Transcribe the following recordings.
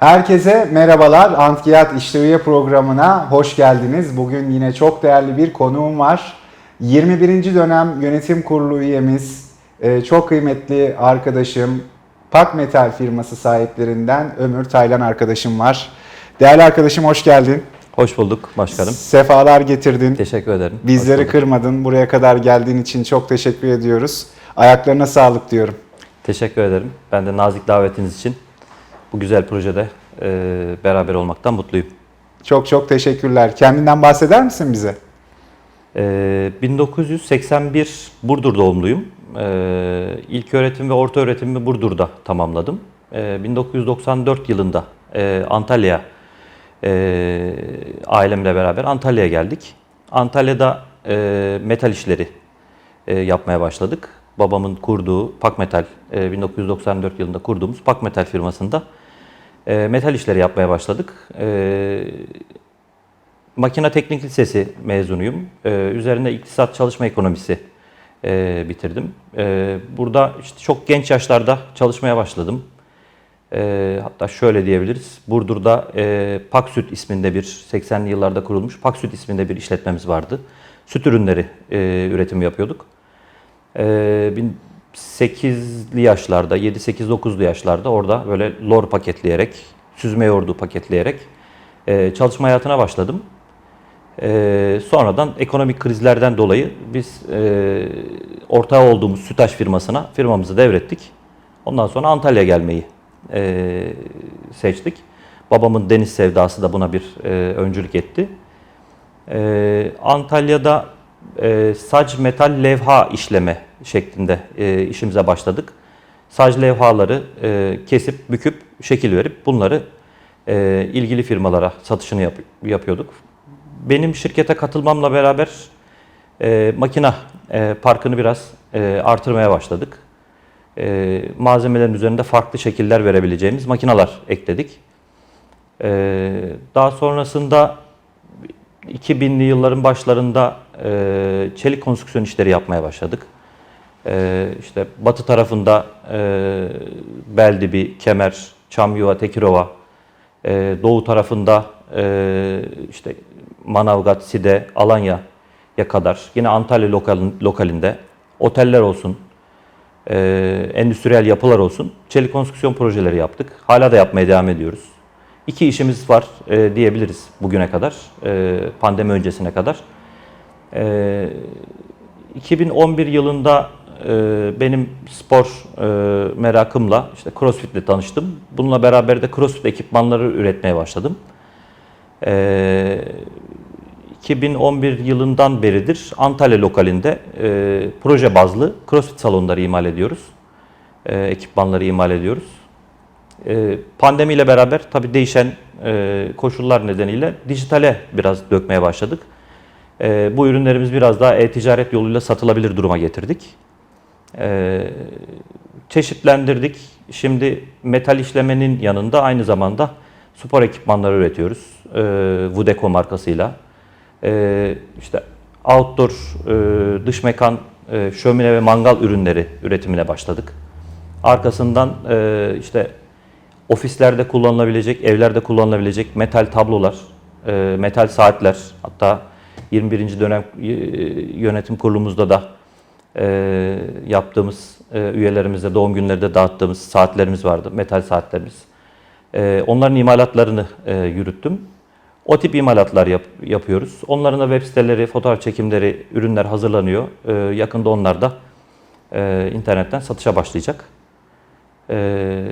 Herkese merhabalar. Antkiyat İşleviye programına hoş geldiniz. Bugün yine çok değerli bir konuğum var. 21. dönem yönetim kurulu üyemiz, e, çok kıymetli arkadaşım, Pak Metal firması sahiplerinden Ömür Taylan arkadaşım var. Değerli arkadaşım hoş geldin. Hoş bulduk başkanım. Sefalar getirdin. Teşekkür ederim. Bizleri kırmadın. Buraya kadar geldiğin için çok teşekkür ediyoruz. Ayaklarına sağlık diyorum. Teşekkür ederim. Ben de nazik davetiniz için bu güzel projede e, beraber olmaktan mutluyum. Çok çok teşekkürler. Kendinden bahseder misin bize? E, 1981 Burdur doğumluyum. E, ilk öğretim ve orta öğretimimi Burdur'da tamamladım. E, 1994 yılında e, Antalya e, ailemle beraber Antalya'ya geldik. Antalya'da e, metal işleri e, yapmaya başladık. Babamın kurduğu Pak Metal, e, 1994 yılında kurduğumuz Pak Metal firmasında e, metal işleri yapmaya başladık. E, Makine Teknik Lisesi mezunuyum. E, üzerinde iktisat çalışma ekonomisi e, bitirdim. E, burada işte çok genç yaşlarda çalışmaya başladım. E, hatta şöyle diyebiliriz. Burdur'da e, Paksüt isminde bir 80'li yıllarda kurulmuş Paksüt isminde bir işletmemiz vardı. Süt ürünleri e, üretimi yapıyorduk. E, 8'li yaşlarda, 7-8-9'lu yaşlarda orada böyle lor paketleyerek, süzme yoğurdu paketleyerek e, çalışma hayatına başladım. E, sonradan ekonomik krizlerden dolayı biz e, ortağı olduğumuz Sütaş firmasına firmamızı devrettik. Ondan sonra Antalya gelmeyi e, seçtik. Babamın deniz sevdası da buna bir e, öncülük etti. E, Antalya'da e, sac metal levha işleme şeklinde e, işimize başladık. Sac levhaları e, kesip, büküp, şekil verip bunları e, ilgili firmalara satışını yap- yapıyorduk. Benim şirkete katılmamla beraber e, makina e, parkını biraz e, artırmaya başladık. E, malzemelerin üzerinde farklı şekiller verebileceğimiz makineler ekledik. E, daha sonrasında 2000'li yılların başlarında e, çelik konstrüksiyon işleri yapmaya başladık. E, işte batı tarafında e, Beldibi, Kemer, Çamyuva, Tekirova, e, doğu tarafında e, işte Manavgat, Side, Alanya'ya kadar yine Antalya lokalin, lokalinde oteller olsun, e, endüstriyel yapılar olsun çelik konstrüksiyon projeleri yaptık. Hala da yapmaya devam ediyoruz. İki işimiz var e, diyebiliriz bugüne kadar, e, pandemi öncesine kadar. E, 2011 yılında e, benim spor e, merakımla işte CrossFit ile tanıştım. Bununla beraber de CrossFit ekipmanları üretmeye başladım. E, 2011 yılından beridir Antalya lokalinde e, proje bazlı CrossFit salonları imal ediyoruz. E, ekipmanları imal ediyoruz. E, pandemiyle beraber tabii değişen e, koşullar nedeniyle dijitale biraz dökmeye başladık. E, bu ürünlerimiz biraz daha e-ticaret yoluyla satılabilir duruma getirdik. E, çeşitlendirdik. Şimdi metal işlemenin yanında aynı zamanda spor ekipmanları üretiyoruz. E, Vudeco markasıyla. E, işte outdoor, e, dış mekan, e, şömine ve mangal ürünleri üretimine başladık. Arkasından e, işte ofislerde kullanılabilecek, evlerde kullanılabilecek metal tablolar, e, metal saatler, hatta 21. dönem e, yönetim kurulumuzda da e, yaptığımız e, üyelerimize doğum günlerinde dağıttığımız saatlerimiz vardı, metal saatlerimiz. Onların imalatlarını yürüttüm. O tip imalatlar yap- yapıyoruz. Onların da web siteleri, fotoğraf çekimleri, ürünler hazırlanıyor. E, yakında onlar da e, internetten satışa başlayacak. E,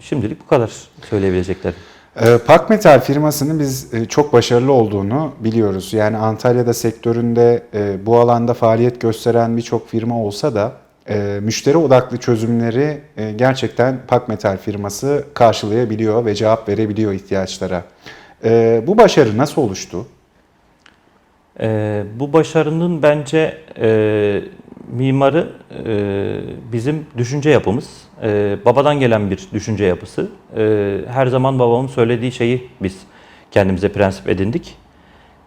şimdilik bu kadar söyleyebileceklerim. Ee, Pak Metal firmasının biz e, çok başarılı olduğunu biliyoruz. Yani Antalya'da sektöründe e, bu alanda faaliyet gösteren birçok firma olsa da e, müşteri odaklı çözümleri gerçekten Pak Metal firması karşılayabiliyor ve cevap verebiliyor ihtiyaçlara. Bu başarı nasıl oluştu? Bu başarının bence mimarı e, bizim düşünce yapımız. E, babadan gelen bir düşünce yapısı. E, her zaman babamın söylediği şeyi biz kendimize prensip edindik.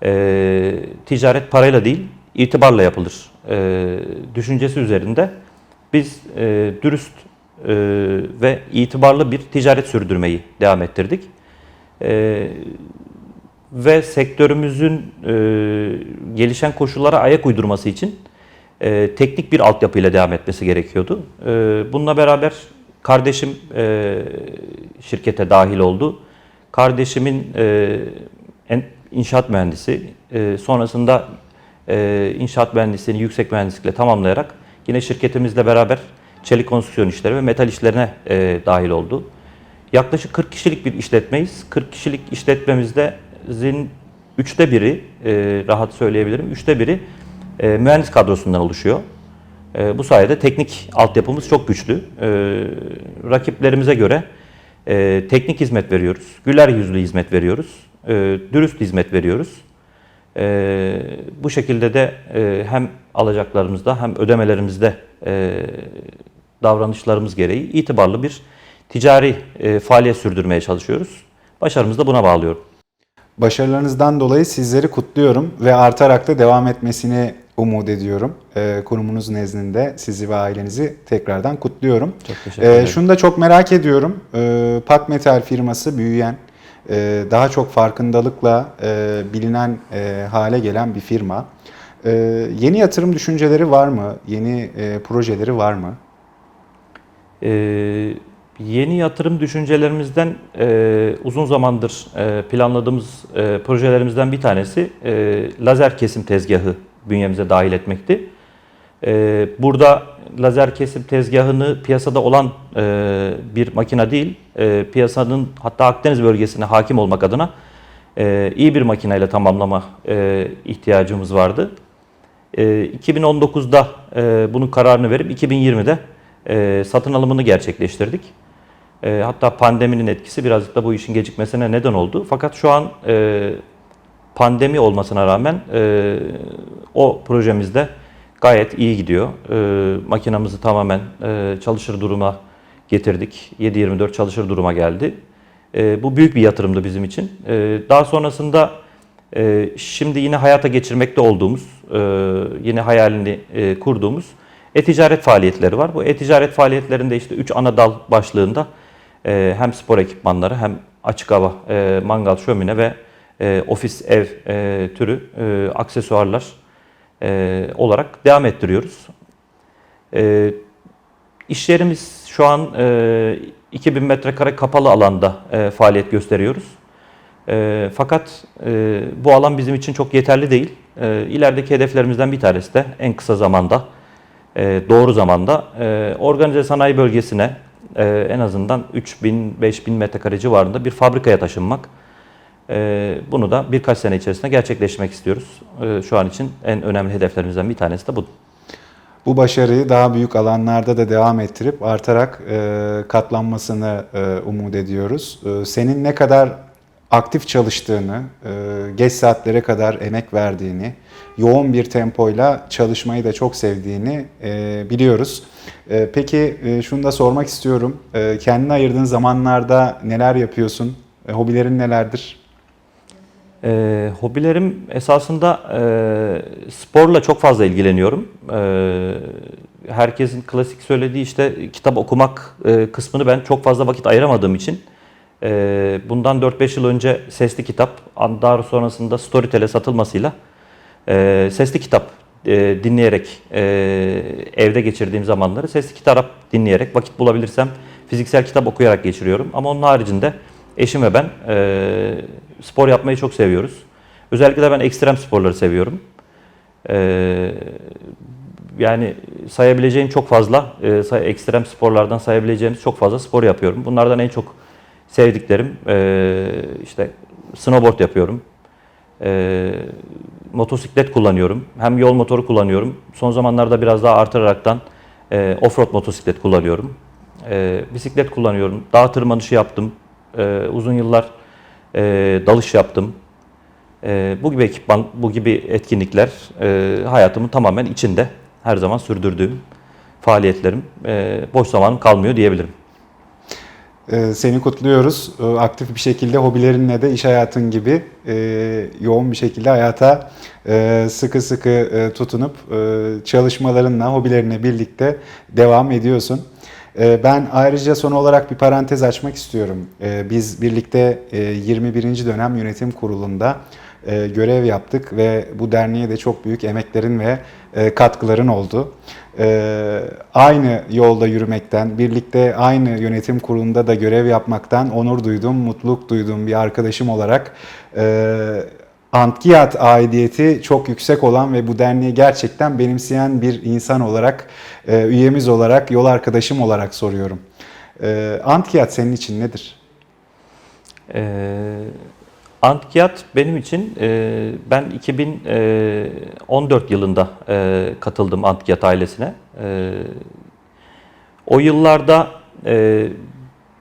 E, ticaret parayla değil, itibarla yapılır. E, düşüncesi üzerinde biz e, dürüst e, ve itibarlı bir ticaret sürdürmeyi devam ettirdik. E, ve sektörümüzün e, gelişen koşullara ayak uydurması için e, teknik bir altyapıyla devam etmesi gerekiyordu. E, bununla beraber kardeşim e, şirkete dahil oldu. Kardeşimin e, en, inşaat mühendisi, e, sonrasında e, inşaat mühendisliğini yüksek mühendislikle tamamlayarak yine şirketimizle beraber çelik konstrüksiyon işleri ve metal işlerine e, dahil oldu. Yaklaşık 40 kişilik bir işletmeyiz. 40 kişilik işletmemizde zin üçte biri, e, rahat söyleyebilirim, üçte biri e, mühendis kadrosundan oluşuyor. E, bu sayede teknik altyapımız çok güçlü. E, rakiplerimize göre e, teknik hizmet veriyoruz, güler yüzlü hizmet veriyoruz, e, dürüst hizmet veriyoruz. E, bu şekilde de e, hem alacaklarımızda hem ödemelerimizde e, davranışlarımız gereği itibarlı bir ticari e, faaliyet sürdürmeye çalışıyoruz. Başarımızı da buna bağlıyorum. Başarılarınızdan dolayı sizleri kutluyorum ve artarak da devam etmesini umut ediyorum. Ee, kurumunuz nezdinde sizi ve ailenizi tekrardan kutluyorum. Çok teşekkür Ee, ederim. şunu da çok merak ediyorum. Ee, Pak Metal firması büyüyen, e, daha çok farkındalıkla e, bilinen e, hale gelen bir firma. Ee, yeni yatırım düşünceleri var mı? Yeni e, projeleri var mı? Ee, yeni yatırım düşüncelerimizden e, uzun zamandır e, planladığımız e, projelerimizden bir tanesi e, lazer kesim tezgahı bünyemize dahil etmekti. E, burada lazer kesim tezgahını piyasada olan e, bir makine değil, e, piyasanın hatta Akdeniz bölgesine hakim olmak adına e, iyi bir makineyle tamamlama e, ihtiyacımız vardı. E, 2019'da e, bunun kararını verip 2020'de e, satın alımını gerçekleştirdik. Hatta pandeminin etkisi birazcık da bu işin gecikmesine neden oldu. Fakat şu an pandemi olmasına rağmen e, o projemizde gayet iyi gidiyor. E, makinamızı tamamen e, çalışır duruma getirdik. 7-24 çalışır duruma geldi. E, bu büyük bir yatırımdı bizim için. E, daha sonrasında e, şimdi yine hayata geçirmekte olduğumuz, e, yine hayalini e, kurduğumuz e-ticaret faaliyetleri var. Bu e-ticaret faaliyetlerinde işte 3 ana dal başlığında e, hem spor ekipmanları hem açık hava, e, mangal, şömine ve e, ofis ev e, türü e, aksesuarlar e, olarak devam ettiriyoruz. E, iş şu an e, 2000 metrekare kapalı alanda e, faaliyet gösteriyoruz. E, fakat e, bu alan bizim için çok yeterli değil. E, ilerideki hedeflerimizden bir tanesi de en kısa zamanda, e, doğru zamanda e, organize sanayi bölgesine e, en azından 3000-5000 metrekare civarında bir fabrikaya taşınmak. E, bunu da birkaç sene içerisinde gerçekleştirmek istiyoruz. E, şu an için en önemli hedeflerimizden bir tanesi de bu. Bu başarıyı daha büyük alanlarda da devam ettirip artarak e, katlanmasını e, umut ediyoruz. E, senin ne kadar aktif çalıştığını, geç saatlere kadar emek verdiğini, yoğun bir tempoyla çalışmayı da çok sevdiğini biliyoruz. Peki şunu da sormak istiyorum. Kendine ayırdığın zamanlarda neler yapıyorsun? Hobilerin nelerdir? E, hobilerim esasında e, sporla çok fazla ilgileniyorum. E, herkesin klasik söylediği işte kitap okumak e, kısmını ben çok fazla vakit ayıramadığım için e, bundan 4-5 yıl önce sesli kitap, daha sonrasında Storytel'e satılmasıyla e, sesli kitap e, dinleyerek e, evde geçirdiğim zamanları sesli kitap dinleyerek vakit bulabilirsem fiziksel kitap okuyarak geçiriyorum. Ama onun haricinde eşim ve ben e, spor yapmayı çok seviyoruz. Özellikle de ben ekstrem sporları seviyorum. E, yani sayabileceğim çok fazla, e, say- ekstrem sporlardan sayabileceğimiz çok fazla spor yapıyorum. Bunlardan en çok sevdiklerim e, işte snowboard yapıyorum. E, motosiklet kullanıyorum. Hem yol motoru kullanıyorum. Son zamanlarda biraz daha artıraraktan e, offroad motosiklet kullanıyorum. E, bisiklet kullanıyorum. Dağ tırmanışı yaptım. E, uzun yıllar e, dalış yaptım. E, bu gibi ekipman, bu gibi etkinlikler e, hayatımın tamamen içinde. Her zaman sürdürdüğüm faaliyetlerim. E, boş zamanım kalmıyor diyebilirim. Seni kutluyoruz. Aktif bir şekilde hobilerinle de iş hayatın gibi e, yoğun bir şekilde hayata e, sıkı sıkı e, tutunup çalışmalarınla, hobilerinle birlikte devam ediyorsun. Ee, Ben ayrıca son olarak bir parantez açmak istiyorum. Ee, Biz birlikte e, 21. dönem yönetim kurulunda e, görev yaptık ve bu derneğe de çok büyük emeklerin ve e, katkıların oldu. Ee, Aynı yolda yürümekten, birlikte aynı yönetim kurulunda da görev yapmaktan onur duydum, mutluluk duyduğum bir arkadaşım olarak Antkiyat aidiyeti çok yüksek olan ve bu derneği gerçekten benimseyen bir insan olarak, e, üyemiz olarak, yol arkadaşım olarak soruyorum. E, Antkiyat senin için nedir? Ee, Antkiyat benim için e, ben 2014 yılında katıldım Antkiyat ailesine. O yıllarda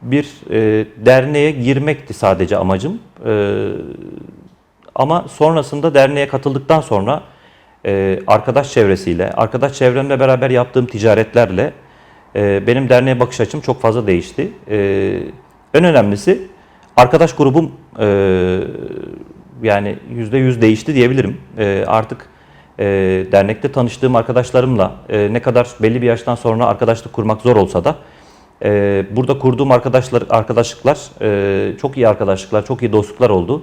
bir e, derneğe girmekti sadece amacım. E, ama sonrasında derneğe katıldıktan sonra e, arkadaş çevresiyle, arkadaş çevremle beraber yaptığım ticaretlerle e, benim derneğe bakış açım çok fazla değişti. E, en önemlisi arkadaş grubum e, yani yüzde yüz değişti diyebilirim. E, artık e, dernekte tanıştığım arkadaşlarımla e, ne kadar belli bir yaştan sonra arkadaşlık kurmak zor olsa da e, burada kurduğum arkadaşlar arkadaşlıklar e, çok iyi arkadaşlıklar, çok iyi dostluklar oldu.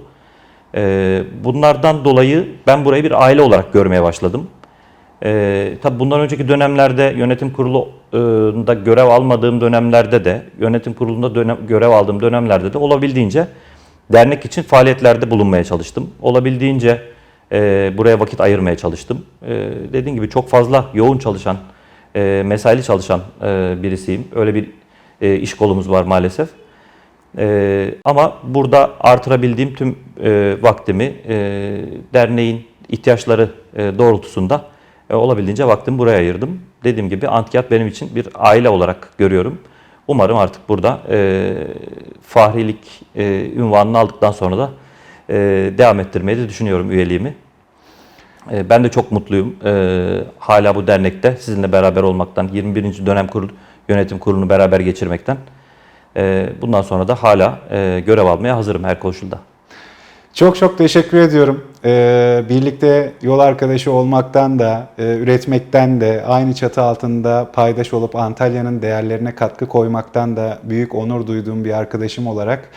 E, bunlardan dolayı ben burayı bir aile olarak görmeye başladım. Ee, tabii bundan önceki dönemlerde yönetim kurulunda görev almadığım dönemlerde de yönetim kurulunda dönem, görev aldığım dönemlerde de olabildiğince dernek için faaliyetlerde bulunmaya çalıştım. Olabildiğince e, buraya vakit ayırmaya çalıştım. E, dediğim gibi çok fazla yoğun çalışan, e, mesaili çalışan e, birisiyim. Öyle bir e, iş kolumuz var maalesef. E, ama burada artırabildiğim tüm e, vaktimi e, derneğin ihtiyaçları e, doğrultusunda e, olabildiğince vaktimi buraya ayırdım. Dediğim gibi Antikiyat benim için bir aile olarak görüyorum. Umarım artık burada e, fahrilik e, ünvanını aldıktan sonra da e, devam ettirmeyi de düşünüyorum üyeliğimi. E, ben de çok mutluyum. E, hala bu dernekte sizinle beraber olmaktan, 21. dönem kurul, yönetim kurulunu beraber geçirmekten. E, bundan sonra da hala e, görev almaya hazırım her koşulda. Çok çok teşekkür ediyorum. Ee, birlikte yol arkadaşı olmaktan da, e, üretmekten de, aynı çatı altında paydaş olup Antalya'nın değerlerine katkı koymaktan da büyük onur duyduğum bir arkadaşım olarak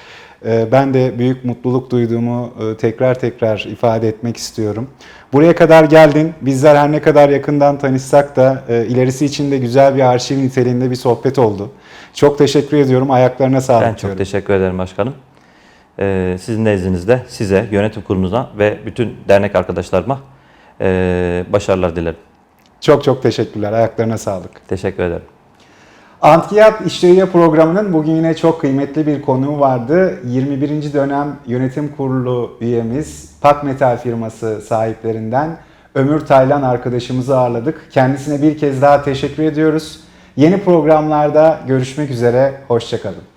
e, ben de büyük mutluluk duyduğumu tekrar tekrar ifade etmek istiyorum. Buraya kadar geldin. Bizler her ne kadar yakından tanışsak da ilerisi için de güzel bir arşiv niteliğinde bir sohbet oldu. Çok teşekkür ediyorum. Ayaklarına sağlık Ben çok diyorum. teşekkür ederim başkanım. Ee, sizin nezdinizde size, yönetim kurulumuza ve bütün dernek arkadaşlarıma ee, başarılar dilerim. Çok çok teşekkürler. Ayaklarına sağlık. Teşekkür ederim. Antkiyat İşleriyle programının bugün yine çok kıymetli bir konuğu vardı. 21. dönem yönetim kurulu üyemiz Pak Metal firması sahiplerinden Ömür Taylan arkadaşımızı ağırladık. Kendisine bir kez daha teşekkür ediyoruz. Yeni programlarda görüşmek üzere, hoşçakalın.